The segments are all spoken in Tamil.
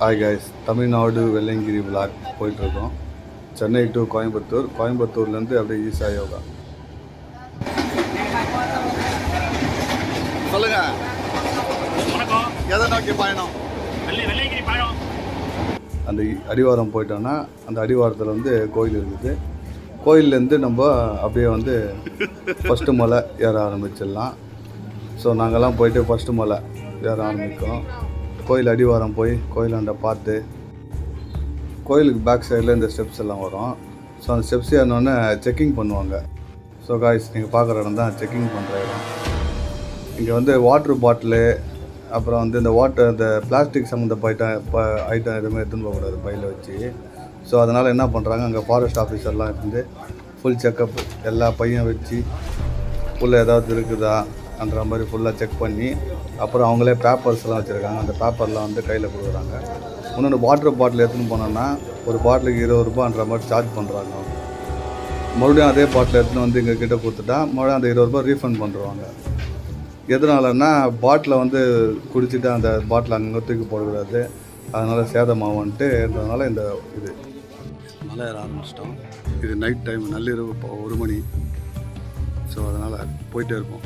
Hi guys Tamil Nadu Velliangiri vlog போயிட்டுருக்கோம். சென்னை டு கோயம்புத்தூர். கோயம்புத்தூர்லேருந்து அப்படியே ஈஷா யோகா சொல்லுங்க. வணக்கம் எதை நோக்கி பயணம்? அந்த அடிவாரம் போயிட்டோன்னா அந்த அடிவாரத்தில் வந்து கோயில் இருக்குது. கோயிலேருந்து நம்ம அப்படியே வந்து ஃபஸ்ட்டு மலை ஏற ஆரம்பிச்சிடலாம். ஸோ நாங்கள்லாம் போயிட்டு ஃபஸ்ட்டு மலை ஏற ஆரம்பிக்கிறோம் கோயில் அடிவாரம் போய் கோயிலாண்ட பார்த்து கோயிலுக்கு பேக் சைடில் இந்த ஸ்டெப்ஸ் எல்லாம் வரும். ஸோ அந்த ஸ்டெப்ஸ் ஏறினோடனே செக்கிங் பண்ணுவாங்க. ஸோ காய்ஸ் நீங்கள் பார்க்குற இடம் தான் செக்கிங் பண்ணுற இடம். இங்கே வந்து வாட்ரு பாட்டிலு அப்புறம் வந்து இந்த வாட்டர் இந்த பிளாஸ்டிக் சம்மந்தப்பட்ட ஐட்டம் எதுவுமே எடுத்துன்னு போகக்கூடாது பையில் வச்சு. ஸோ அதனால் என்ன பண்ணுறாங்க அங்கே ஃபாரஸ்ட் ஆஃபீஸர்லாம் இருந்து ஃபுல் செக்கப் எல்லா பையன் வச்சு ஃபுல்லாக ஏதாவது இருக்குதான்ற மாதிரி ஃபுல்லாக செக் பண்ணி அப்புறம் அவங்களே பேப்பர்ஸ்லாம் வச்சுருக்காங்க. அந்த பேப்பர்லாம் வந்து கையில் கொடுக்குறாங்க. இன்னொன்று வாட்டர் பாட்டில் எடுத்துன்னு போனோன்னா ஒரு பாட்டிலுக்கு இருபது ரூபான்ற மாதிரி சார்ஜ் பண்ணுறாங்க அவங்க. மறுபடியும் அதே பாட்டில் எடுத்துன்னு வந்து எங்கள் கொடுத்துட்டா மறுபடியும் அந்த இருபது ரூபாய் ரீஃபண்ட் பண்ணுறாங்க எதனாலன்னா பாட்டிலை வந்து குடிச்சிட்டு அந்த பாட்டில் அங்கங்கே தூக்கி போடக்கூடாது. அதனால் சேதமாகும்ன்ட்டுன்றதுனால இந்த இது. மழை ஏற ஆரம்பிச்சிட்டோம். இது நைட் டைம் நள்ளிரவு ஒரு மணி. ஸோ அதனால் போயிட்டே இருப்போம்.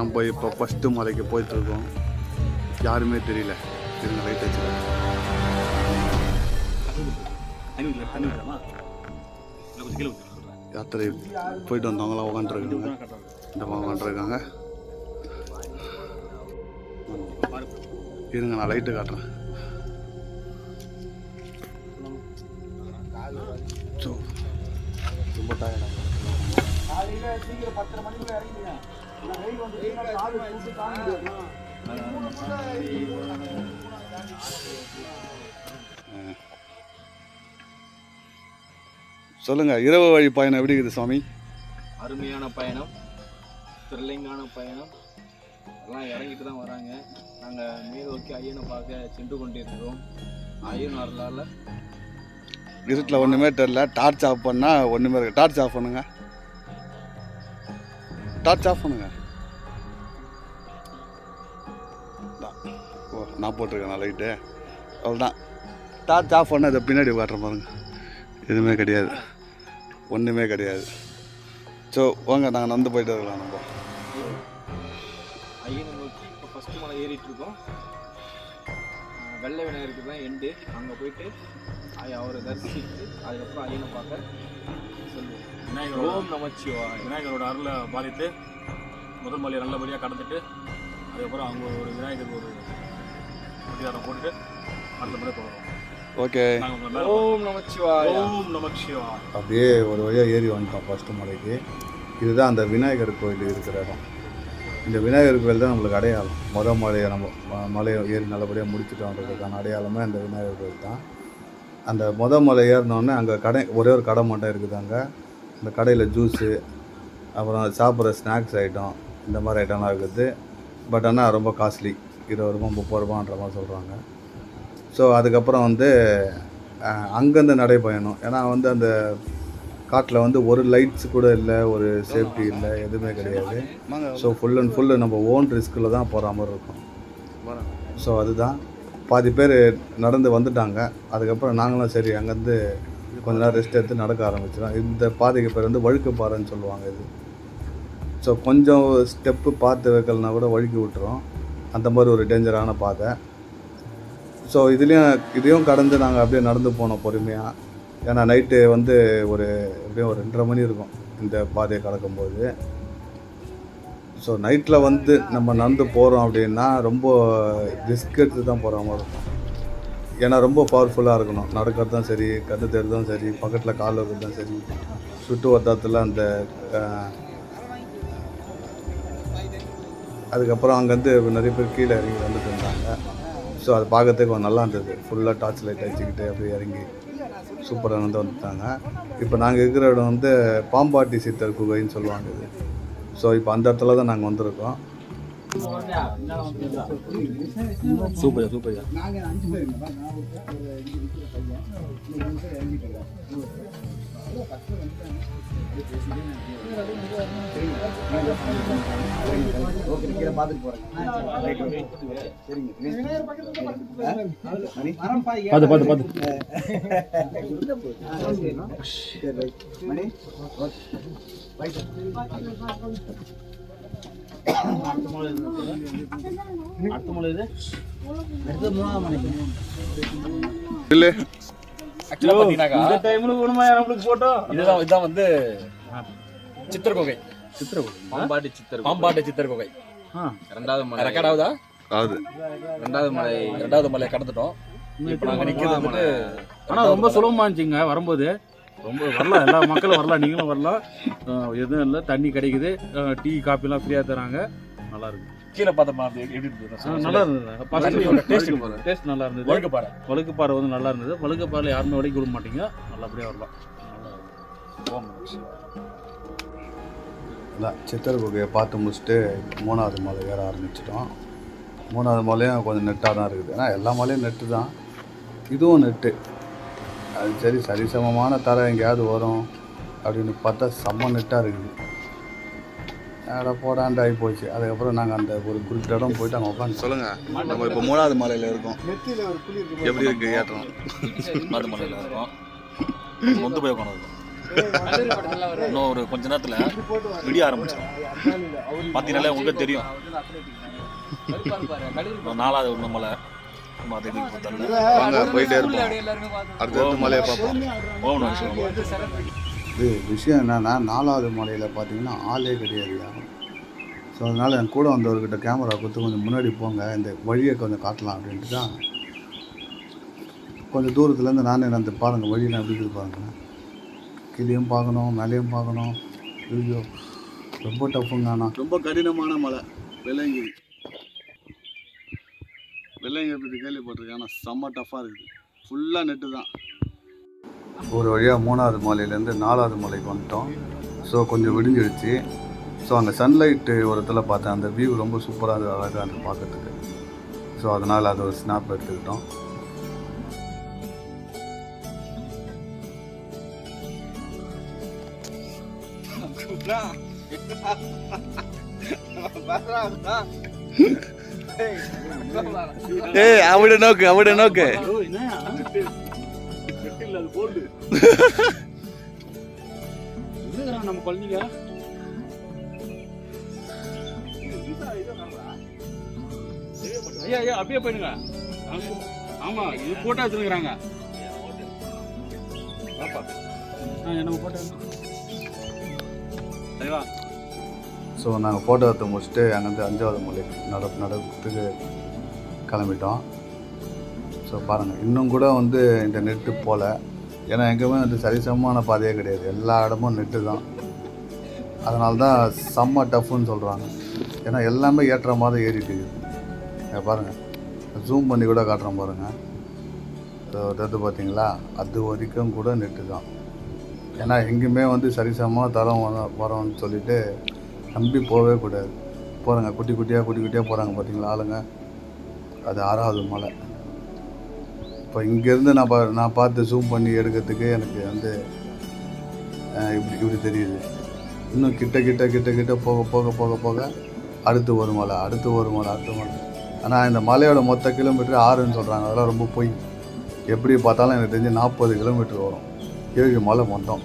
நம்ம இப்போ ஃபஸ்ட்டு மலைக்கு போயிட்டுருக்கோம். யாருமே தெரியல. இருங்க லைட் வச்சுருக்கேன் யாத்திரை போயிட்டு வந்தவங்களாம் உட்காந்துருக்காங்க இந்த மாதிரி உட்காந்துருக்காங்க இருங்க நான் லைட்டு காட்டுறேன். ஸோ ரொம்ப டயர்டாக சொல்லுங்க இரவு வழி பயணம் எப்படி இருக்குது சுவாமி? அருமையான பயணம் த்ரில்லிங்கான பயணம். எல்லாம் இறங்கிட்டு தான் வராங்க. நாங்கள் மேலோக்கி ஐயனை பார்க்க சென்று கொண்டிருக்கிறோம். ஐயன் அருளால் இருட்டில் ஒன்றுமே தெரில டார்ச் ஆஃப் பண்ணால் ஒன்றுமே இருக்கு. டார்ச் ஆஃப் பண்ணுங்க. டார்ச் ஆஃப் பண்ணுங்க. ஓ நான் போட்டிருக்கேன் லைட்டு? அவ்வளோதான் டார்ச் ஆஃப் பண்ண இதை பின்னாடி காட்டுற பாருங்க. எதுவுமே கிடையாது. ஒன்றுமே கிடையாது. ஸோ வாங்க நாங்கள் நடந்து போயிட்டு இருக்கலாம் நம்ம. ஐயனை நோக்கி இப்போ ஃபஸ்ட்டு மலை ஏறிட்டு இருக்கோம் வெள்ளை விநாயகருக்கு தான் எண்டு அங்கே போயிட்டு அவரை தரிசித்து அதுக்கப்புறம் ஐயனை பார்க்க சொல்லுவோம். விநாயகரோட ஓம் நமச்சிவாய். விநாயகரோட அருளை பாதித்து முதல் மலையை நல்லபடியாக கடந்துட்டு அதுக்கப்புறம் அவங்க ஒரு விநாயகருக்கு ஒரு பிரதிகாரம் போட்டுட்டு அடுத்த முறை போகிறோம் ஓகே. ஓம் நமச்சிவாய். ஓம் நமக் சிவாய் அப்படியே ஒரு வழியாக ஏறி வந்துட்டோம் ஃபஸ்ட்டு மலைக்கு. இதுதான் அந்த விநாயகர் கோயில் இருக்கிற இடம். இந்த விநாயகர் கோயில் தான் நம்மளுக்கு அடையாளம். மொதல் மலையை நம்ம மலையை ஏறி நல்லபடியாக முடிச்சுட்டோன்றதுக்கான அடையாளமே அந்த விநாயகர் கோயில் தான். அந்த மொதல் மலை ஏறினோடனே அங்கே கடை ஒரே ஒரு கடை மட்டும் இருக்குது அங்கே இந்த கடையில் ஜூஸு அப்புறம் சாப்பிட்ற ஸ்நாக்ஸ் ஐட்டம் இந்த மாதிரி ஐட்டம்லாம் இருக்குது. பட் ஆனால் ரொம்ப காஸ்ட்லி இருபது ரூபா முப்பது ரூபான்ற மாதிரி சொல்கிறாங்க ஸோ அதுக்கப்புறம் வந்து அங்கேருந்து நடைபயணம். ஏன்னா வந்து அந்த காட்டில் வந்து ஒரு லைட்ஸ் கூட இல்லை ஒரு சேஃப்டி இல்லை எதுவுமே கிடையாது. ஸோ ஃபுல் அண்ட் ஃபுல்லு நம்ம ஓன் ரிஸ்கில் தான் போகிற மாதிரி இருக்கும். ஸோ அதுதான். பாதி பேர் நடந்து வந்துட்டாங்க. அதுக்கப்புறம் நாங்களும் சரி அங்கேருந்து கொஞ்ச நேரம் ரெஸ்ட் எடுத்து நடக்க ஆரம்பிச்சிடும் இந்த பாதைக்கு பேர் வந்து வழுக்கு பாறைன்னு சொல்லுவாங்க இது. ஸோ கொஞ்சம் ஸ்டெப்பு பார்த்து வைக்கலனா கூட வழுக்கி விட்டுரும். அந்த மாதிரி ஒரு டேஞ்சரான பாதை. ஸோ இதுலேயும் இதையும் கடந்து நாங்கள் அப்படியே நடந்து போனோம் பொறுமையாக ஏன்னா நைட்டு வந்து ஒரு எப்படியும் ஒரு ரெண்டரை மணி இருக்கும் இந்த பாதையை கடக்கும்போது. ஸோ நைட்டில் வந்து நம்ம நடந்து போகிறோம் அப்படின்னா ரொம்ப ரிஸ்க் எடுத்து தான் போகிற மாதிரி இருக்கும். ஏன்னா ரொம்ப பவர்ஃபுல்லாக இருக்கணும். நடக்கிறதும் சரி கற்று தேடுறதும் சரி பக்கத்தில் கால் வைக்கிறதும் சரி சுட்டு வட்டத்தில் அந்த அதுக்கப்புறம் அங்கேருந்து நிறைய பேர் கீழே இறங்கி வந்துட்டு இருந்தாங்க ஸோ அது பார்க்கறதுக்கு கொஞ்சம் நல்லா இருந்தது. ஃபுல்லாக டார்ச் லைட் அடிச்சுக்கிட்டு அப்படியே இறங்கி சூப்பராக வந்து வந்துட்டாங்க. இப்போ நாங்கள் இருக்கிற இடம் வந்து பாம்பாட்டி சித்தர் குகைன்னு சொல்லுவாங்க இது. ஸோ இப்போ அந்த இடத்துல தான் நாங்கள் வந்திருக்கோம். சூப்பர் சூப்பர் பார்த்து பார்த்து பார்த்து அடுத்த மலை இது இல்லை ஆக்சுவலாக பார்த்தீங்கன்னாக்கா இந்த டைம்ல ஒண்ணுமா நம்மளுக்கு போட்டோ இதுதான் இதுதான் வந்து சித்திர குகை சித்திர குகை பாம்பாட்டி சித்தர் பாம்பாட்டு ரெண்டாவது மலை. ரெக்கார்ட் ஆகுதா? ஆகுது. ரெண்டாவது மலை ரெண்டாவது மலையை கடந்துட்டோம். இப்போ நாங்கள் நிற்கிறது வந்துட்டு ஆனா ரொம்ப சுலபமா இருந்துச்சுங்க வரும்போது. ரொம்ப வரலாம் எல்லா மக்களும் வரலாம் நீங்களும் வரலாம் எதுவும் இல்லை தண்ணி கிடைக்குது. டீ காப்பிலாம் ஃப்ரீயாக தராங்க. நல்லா இருக்கு. கீழே பார்த்தோமா எப்படி நல்லா இருந்தது. டேஸ்ட் நல்லா இருந்தது. வழுக்கு பாறை. வழுக்குப்பாறை வந்து நல்லா இருந்தது. வழுக்குப்பாறையில் யாருமே உடைக்க விட மாட்டீங்க. நல்லபடியாக வரலாம். அதான் சித்தர் குகையை பார்த்து முடிச்சுட்டு மூணாவது மலை ஏற ஆரம்பிச்சிட்டோம். மூணாவது மலையும் கொஞ்சம் நெட்டாக தான் இருக்குது. ஏன்னா எல்லா மலையும் நெட்டு தான். இதுவும் நெட்டு அது சரி சரிசமமான தரை எங்கேயாவது வரும் அப்படின்னு பார்த்தா செம்ம நெட்டாக இருக்குது. அட போடாண்டு ஆகி போச்சு. அதுக்கப்புறம் நாங்கள் அந்த ஒரு குறிப்பிட்ட இடம் போயிட்டு அங்கே உட்காந்து சொல்லுங்கள் நம்ம இப்போ மூணாவது மலையில் இருக்கோம். எப்படி இருக்கு? ஏற்றம் மூணாவது மலையில் இருக்கோம். நொந்து போய் உட்காந்து இன்னும் ஒரு கொஞ்ச நேரத்துல விடிய ஆரம்பிச்சிடும். பார்த்தீங்கன்னாலே உங்களுக்கு தெரியும். நாலாவது ஒன்று மலை. வாங்க போயிட்டே இருப்போம். அடுத்த மலையை பார்ப்போம். இது விஷயம் என்னன்னா நாலாவது மலையில் பார்த்தீங்கன்னா ஆளே கிடையாதுயா ஸோ அதனால் என் கூட வந்தவர்கிட்ட கேமரா கொடுத்து கொஞ்சம் முன்னாடி போங்க இந்த வழியை கொஞ்சம் காட்டலாம் அப்படின்ட்டு தான். கொஞ்சம் தூரத்துலேருந்து நானே அந்த பாருங்கள் வழியெல்லாம் எப்படி இருக்குது பாருங்க. கீழேயும் பார்க்கணும் மேலேயும் பார்க்கணும். ஐயோ ரொம்ப டஃப்புங்க ஆனால் ரொம்ப கடினமான மலை வெள்ளையங்கிரி வெள்ளையங்கிரி பற்றி கேள்விப்பட்டிருக்கேன். ஆனால் செம்ம டஃப்பாக இருக்குது. ஃபுல்லாக நெட்டு தான். ஒரு வழியாக மூணாவது மலையிலேருந்து நாலாவது மலைக்கு வந்துட்டோம். ஸோ கொஞ்சம் விடிஞ்சிடுச்சு. ஸோ அங்கே சன்லைட்டு இடத்துல பார்த்தேன். அந்த வியூ ரொம்ப சூப்பராக இருந்தது அழகாக இருந்தது பார்க்கறதுக்கு. ஸோ அதனால் அதை ஒரு ஸ்னாப் எடுத்துக்கிட்டோம். ஏய் அவட நோக்கு அவட நோக்கு. நம்ம குழந்தைங்க ஐயா ஐயா அப்படியே போயிடுங்க. ஆமா இது போட்டோ வச்சிருக்கிறாங்க. பாப்பா என்ன போட்டோ சரிவா? ஸோ நாங்கள் ஃபோட்டோ எடுத்து முடிச்சுட்டு அங்கேருந்து அஞ்சாவது மலை நட நடத்துக்கு கிளம்பிட்டோம். ஸோ பாருங்கள் இன்னும் கூட வந்து இந்த நெட்டு போகல ஏன்னா எங்கேயுமே வந்து சரிசமமான பாதையே கிடையாது. எல்லா இடமும் நெட்டு தான். அதனால தான் செம்ம டஃப்னு சொல்கிறாங்க ஏன்னா எல்லாமே ஏற்ற மாதிரி ஏறிட்டு இருக்குது பாருங்கள் ஜூம் பண்ணி கூட காட்டுறேன் பாருங்கள் ஸோ அது பார்த்தீங்களா அது வரைக்கும் கூட நெட்டு தான். ஏன்னா எங்கேயுமே வந்து சரிசமமாக தரம் வர- வரோம்னு சொல்லிவிட்டு நம்பி போகவே கூடாது. போகிறாங்க குட்டி குட்டியாக குட்டி குட்டியாக போகிறாங்க பார்த்தீங்களா ஆளுங்க? அது ஆறாவது மலை. இப்போ இங்கேருந்து நான் பா நான் பார்த்து ஜூம் பண்ணி எடுக்கிறதுக்கு எனக்கு வந்து இப்படி இப்படி தெரியுது. இன்னும் கிட்ட கிட்ட கிட்ட கிட்ட போக போக போக போக அடுத்து ஒரு மலை அடுத்து ஒரு மலை அடுத்த மலை. ஆனால் இந்த மலையோட மொத்த கிலோமீட்டர் ஆறுன்னு சொல்கிறாங்க அதெல்லாம் ரொம்ப பொய். எப்படி பார்த்தாலும் எனக்கு தெரிஞ்சு நாற்பது கிலோமீட்டர் வரும். ஏழு மலை மொத்தம்.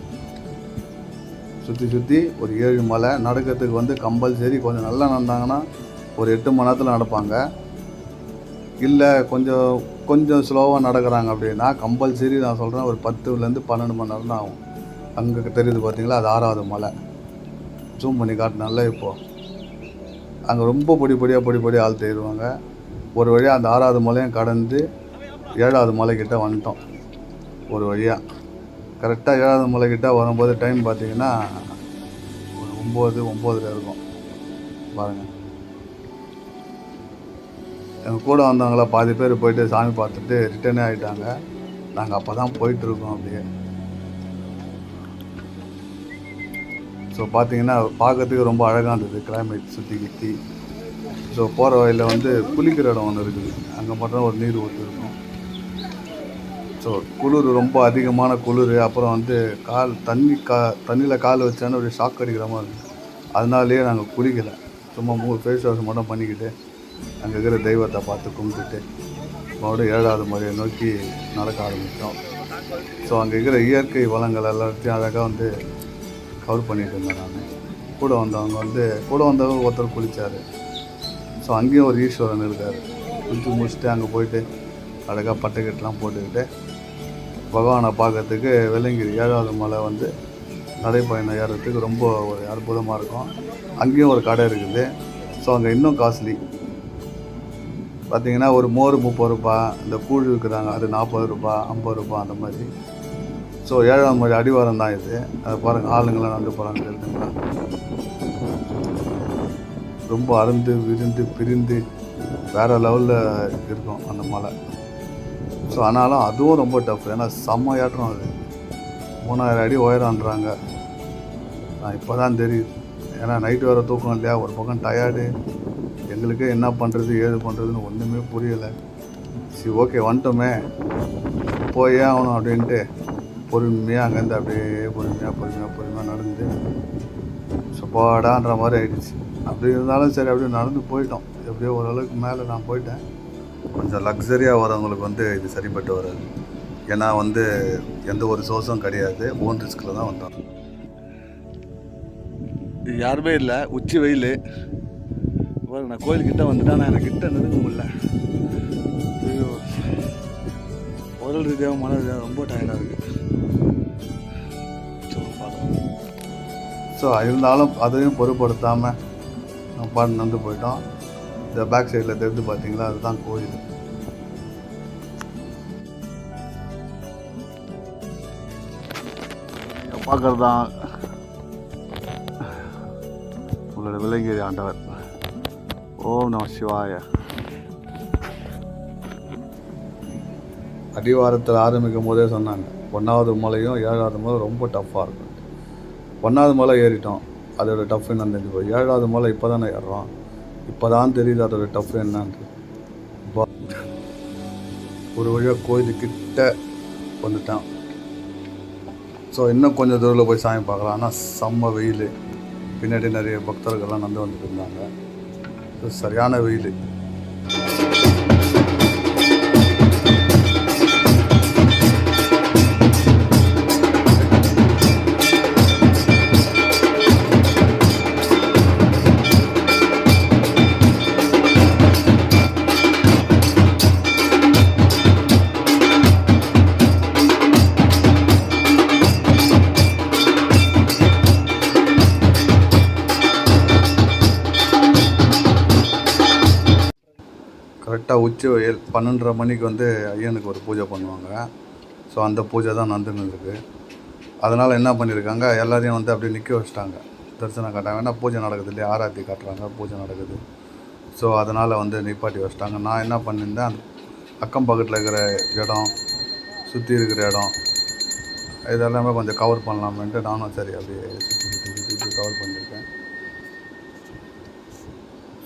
சுற்றி சுற்றி ஒரு ஏழு மலை நடக்கிறதுக்கு வந்து கம்பல்சரி கொஞ்சம் நல்லா நடந்தாங்கன்னா ஒரு எட்டு மணி நேரத்தில் நடப்பாங்க. இல்லை கொஞ்சம் கொஞ்சம் ஸ்லோவாக நடக்கிறாங்க அப்படின்னா கம்பல்சரி நான் சொல்கிறேன் ஒரு பத்துலேருந்து பன்னெண்டு மணி நேரம் தான் ஆகும். அங்கே தெரியுது பார்த்தீங்களா அது ஆறாவது மலை. ஜூம் பண்ணி காட்டினால இப்போது அங்கே ரொம்ப பொடி பொடியாக பொடி பொடியாக ஆள் தேடுவாங்க ஒரு வழியாக அந்த ஆறாவது மலையும் கடந்து ஏழாவது மலைக்கிட்ட வந்துட்டோம். ஒரு வழியாக கரெக்டாக ஏழாவது மலைக்கிட்ட வரும்போது டைம் பார்த்தீங்கன்னா ஒரு ஒம்பது ஒம்போதில் இருக்கும். பாருங்கள் எங்கள் கூட வந்தவங்கள பாதி பேர் போயிட்டு சாமி பார்த்துட்டு ரிட்டர்னே ஆகிட்டாங்க நாங்கள் அப்போ தான் போயிட்டுருக்கோம் அப்படியே. ஸோ பார்த்தீங்கன்னா பார்க்கறதுக்கு ரொம்ப அழகாக இருந்தது. கிளைமேட் சுற்றி கித்தி. ஸோ போகிற வழியில் வந்து குளிக்கிற இடம் ஒன்று இருக்குது. அங்கே மட்டும் ஒரு நீர் ஊற்று இருக்கும் ஸோ குளிர் ரொம்ப அதிகமான குளிர் அப்புறம் வந்து கால் தண்ணி கா தண்ணியில் கால் வச்சோன்னே ஒரு ஷாக் அடிக்கிற மாதிரி இருக்கும் அதனாலேயே நாங்கள் குளிக்கலை. சும்மா மூணு ஃபேஸ் வாஷ் மட்டும் பண்ணிக்கிட்டு அங்கே இருக்கிற தெய்வத்தை பார்த்து கும்பிட்டுட்டு மறுபடியும் ஏழாவது முறையை நோக்கி நடக்க ஆரம்பித்தோம் ஸோ அங்கே இருக்கிற இயற்கை வளங்கள் எல்லாத்தையும் அழகாக வந்து கவர் பண்ணிட்டு இருந்தேன் நான். கூட வந்தவங்க வந்து கூட வந்தவங்க ஒருத்தர் குளித்தார் ஸோ அங்கேயும் ஒரு ஈஸ்வரன் இருக்கார். குளித்து முடிச்சுட்டு அங்கே போயிட்டு அழகாக பட்டுக்கட்டுலாம் போட்டுக்கிட்டு பகவானை பார்க்கறதுக்கு வெள்ளங்கிரி ஏழாவது மலை வந்து நடைப்பயணம் ஏறுறதுக்கு ரொம்ப ஒரு அற்புதமாக இருக்கும். அங்கேயும் ஒரு கடை இருக்குது. ஸோ அங்கே இன்னும் காஸ்ட்லி. பார்த்தீங்கன்னா ஒரு மோர் முப்பது ரூபா இந்த கூழ் விற்கிறாங்க அது நாற்பது ரூபா ஐம்பது ரூபா அந்த மாதிரி. ஸோ ஏழாம் மலை அடிவாரம் தான் இது. அதை பாருங்கள் ஆளுங்களாம் நடந்து போகிறாங்க தெரியுதுங்களா ரொம்ப அருந்து விருந்து பிரிந்து வேறு லெவலில் இருக்கும் அந்த மலை. ஸோ ஆனாலும் அதுவும் ரொம்ப டஃப் ஏன்னா செம்ம ஏற்றம் அது. மூணாயிரம் அடி உயரம்ன்றாங்க. நான் இப்போ தான் தெரியுது. ஏன்னா நைட்டு வர தூக்கம் இல்லையா? ஒரு பக்கம் டயர்டு எங்களுக்கே என்ன பண்ணுறது ஏது பண்ணுறதுன்னு ஒன்றுமே புரியலை. சரி ஓகே வந்துட்டோமே. போயே ஆகணும் அப்படின்ட்டு பொறுமையாக அங்கேருந்து அப்படியே பொறுமையாக பொறுமையாக பொறுமையாக நடந்து சுப்பாடான்ற மாதிரி ஆயிடுச்சு. அப்படி இருந்தாலும் சரி அப்படியே நடந்து போயிட்டோம். எப்படியோ ஓரளவுக்கு மேலே நான் போயிட்டேன். கொஞ்சம் லக்ஸரியாக வரவங்களுக்கு வந்து இது சரிப்பட்டு வராது. ஏன்னா வந்து எந்த ஒரு சோர்ஸும் கிடையாது. ஓன் ரிஸ்கில் தான் வந்தோம். யாருமே இல்லை. உச்சி வெயில். நான் கோயில்கிட்ட வந்துட்டேன் ஆனால் எனக்கு கிட்ட நெருங்க முடியல ஐயோ. உடல் ரீதியாக மன ரீதியாக ரொம்ப டயர்டாக இருக்குது ஸோ இருந்தாலும் அதையும் பொருட்படுத்தாமல் நம்ம பாட்டு நடந்து போயிட்டோம். இந்த பேக் சைடில் தெரிந்து பார்த்தீங்களா அதுதான் கோயில். பார்க்குறது தான் உங்களோட விலங்கிரி ஆண்டவர். ஓம் நம சிவாய. அடிவாரத்தில் ஆரம்பிக்கும் போதே சொன்னாங்க ஒன்றாவது மலையும் ஏழாவது மலை ரொம்ப டஃப்பாக இருக்கும். ஒன்றாவது மலை ஏறிட்டோம் அதோட டஃப் என்னன்னு தெரிஞ்சு போய் ஏழாவது மலை இப்போ தானே ஏறுறோம். இப்போ தான் தெரியுது அதோட டஃப் என்னன்ட்டு பா- ஒரு வழியாக கோயிலுக்கிட்ட வந்துட்டான். ஸோ இன்னும் கொஞ்சம் தூரத்தில் போய் சாமி பார்க்கலாம். ஆனால் செம்ம வெயில். பின்னாடி நிறைய பக்தர்கள்லாம் நடந்து வந்துட்டு இருந்தாங்க. சரியான வெயில். கரெக்டாக உச்சி வெயில் பன்னெண்டரை மணிக்கு வந்து ஐயனுக்கு ஒரு பூஜை பண்ணுவாங்க. ஸோ அந்த பூஜை தான் நடந்துன்னு அதனால் என்ன பண்ணியிருக்காங்க எல்லாரையும் வந்து அப்படியே நிற்க வச்சிட்டாங்க. தரிசனம் காட்டாங்க. ஏன்னா பூஜை நடக்குது இல்லையா? ஆராத்தி காட்டுறாங்க. பூஜை நடக்குது. ஸோ அதனால் வந்து நிப்பாட்டி வச்சிட்டாங்க. நான் என்ன பண்ணியிருந்தேன் அந்த அக்கம் பக்கத்தில் இருக்கிற இடம் சுற்றி இருக்கிற இடம் இதெல்லாமே கொஞ்சம் கவர் பண்ணலாமேன்ட்டு நானும் சரி அப்படியே சுற்றி சுற்றி சுற்றி கவர் பண்ணியிருக்கேன்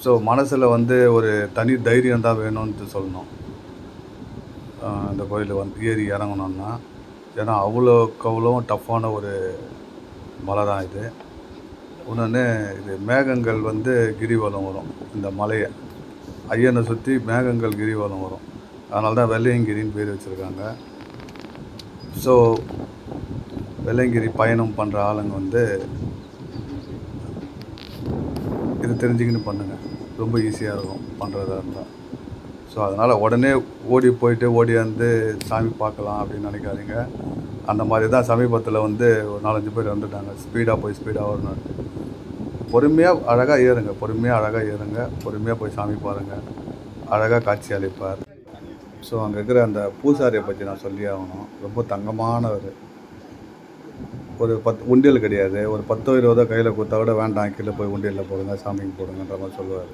ஸோ மனசில் வந்து ஒரு தனி தைரியம் தான் வேணும்னு சொல்லணும். இந்த கோயில் வந்து ஏறி இறங்கணுன்னா ஏன்னா அவ்வளோக்கு அவ்வளோ டஃப்பான ஒரு மலை தான் இது. இன்னொன்று இது மேகங்கள் வந்து கிரிவலம் வரும் இந்த மலையை. ஐயனை சுற்றி மேகங்கள் கிரிவலம் வரும். அதனால தான் வெள்ளையங்கிரின்னு பேர் வச்சுருக்காங்க. ஸோ வெள்ளையங்கிரி பயணம் பண்ணுற ஆளுங்க வந்து இது தெரிஞ்சுக்கின்னு பண்ணுங்கள் ரொம்ப ஈஸியாக இருக்கும் பண்ணுறதா இருந்தால் ஸோ அதனால் உடனே ஓடி போயிட்டு ஓடி வந்து சாமி பார்க்கலாம் அப்படின்னு நினைக்காதீங்க. அந்த மாதிரி தான் சமீபத்தில் வந்து ஒரு நாலஞ்சு பேர் வந்துட்டாங்க ஸ்பீடாக போய் ஸ்பீடாக வரணும். பொறுமையாக அழகாக ஏறுங்க. பொறுமையாக அழகாக ஏறுங்க. பொறுமையாக போய் சாமி பாருங்கள் அழகாக காட்சி அளிப்பார். ஸோ அங்கே இருக்கிற அந்த பூசாரியை பற்றி நான் சொல்லி ஆகணும். ரொம்ப தங்கமானவர். ஒரு பத்து உண்டியல் கிடையாது. ஒரு பத்தோ இருபதோ கையில் கொடுத்தா கூட வேண்டாம் கீழே போய் உண்டியலில் போடுங்க சாமிக்கு போடுங்கன்ற மாதிரி சொல்லுவார்.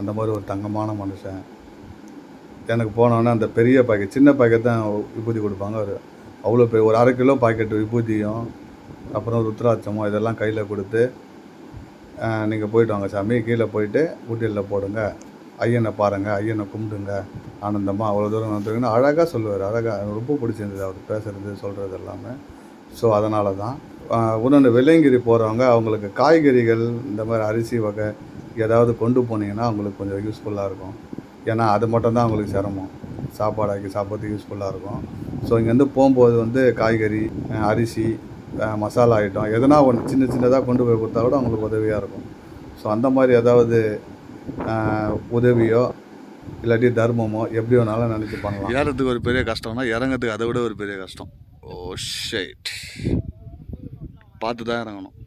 அந்த மாதிரி ஒரு தங்கமான மனுஷன். எனக்கு போனோன்னே அந்த பெரிய பாக்கெட் சின்ன பாக்கெட் தான் விபூதி கொடுப்பாங்க ஒரு அவ்வளோ பெரிய ஒரு அரை கிலோ பாக்கெட் விபூதியும் அப்புறம் ருத்ராட்சமும் இதெல்லாம் கையில் கொடுத்து நீங்கள் போயிட்டு வாங்க சாமி கீழே போயிட்டு ஊட்டியில் போடுங்க. ஐயனை பாருங்கள் ஐயனை கும்பிடுங்க ஆனந்தமாக அவ்வளோ தூரம் வந்துருக்குன்னு அழகாக சொல்லுவார். அழகாக ரொம்ப பிடிச்சிருந்தது அவர் பேசுகிறது சொல்கிறது எல்லாமே. ஸோ அதனால தான். இன்னொன்று வெள்ளையங்கிரி போகிறவங்க அவங்களுக்கு காய்கறிகள் இந்த மாதிரி அரிசி வகை ஏதாவது கொண்டு போனீங்கன்னா அவங்களுக்கு கொஞ்சம் யூஸ்ஃபுல்லாக இருக்கும். ஏன்னா அது மட்டும்தான் அவங்களுக்கு சிரமம். சாப்பாடாக்கி சாப்பிட்றதுக்கு யூஸ்ஃபுல்லாக இருக்கும். ஸோ இங்கேருந்து போகும்போது வந்து காய்கறி அரிசி மசாலா ஐட்டம் எதனா ஒன்று சின்ன சின்னதாக கொண்டு போய் கொடுத்தா கூட அவங்களுக்கு உதவியாக இருக்கும். ஸோ அந்த மாதிரி ஏதாவது உதவியோ இல்லாட்டி தர்மமோ எப்படி வேணாலும் நினச்சி பண்ணலாம். ஏறத்துக்கு ஒரு பெரிய கஷ்டம்னா இறங்கிறதுக்கு அதை விட ஒரு பெரிய கஷ்டம். Oh, ஓ ஷேட் பார்த்து தான் இறங்கணும்.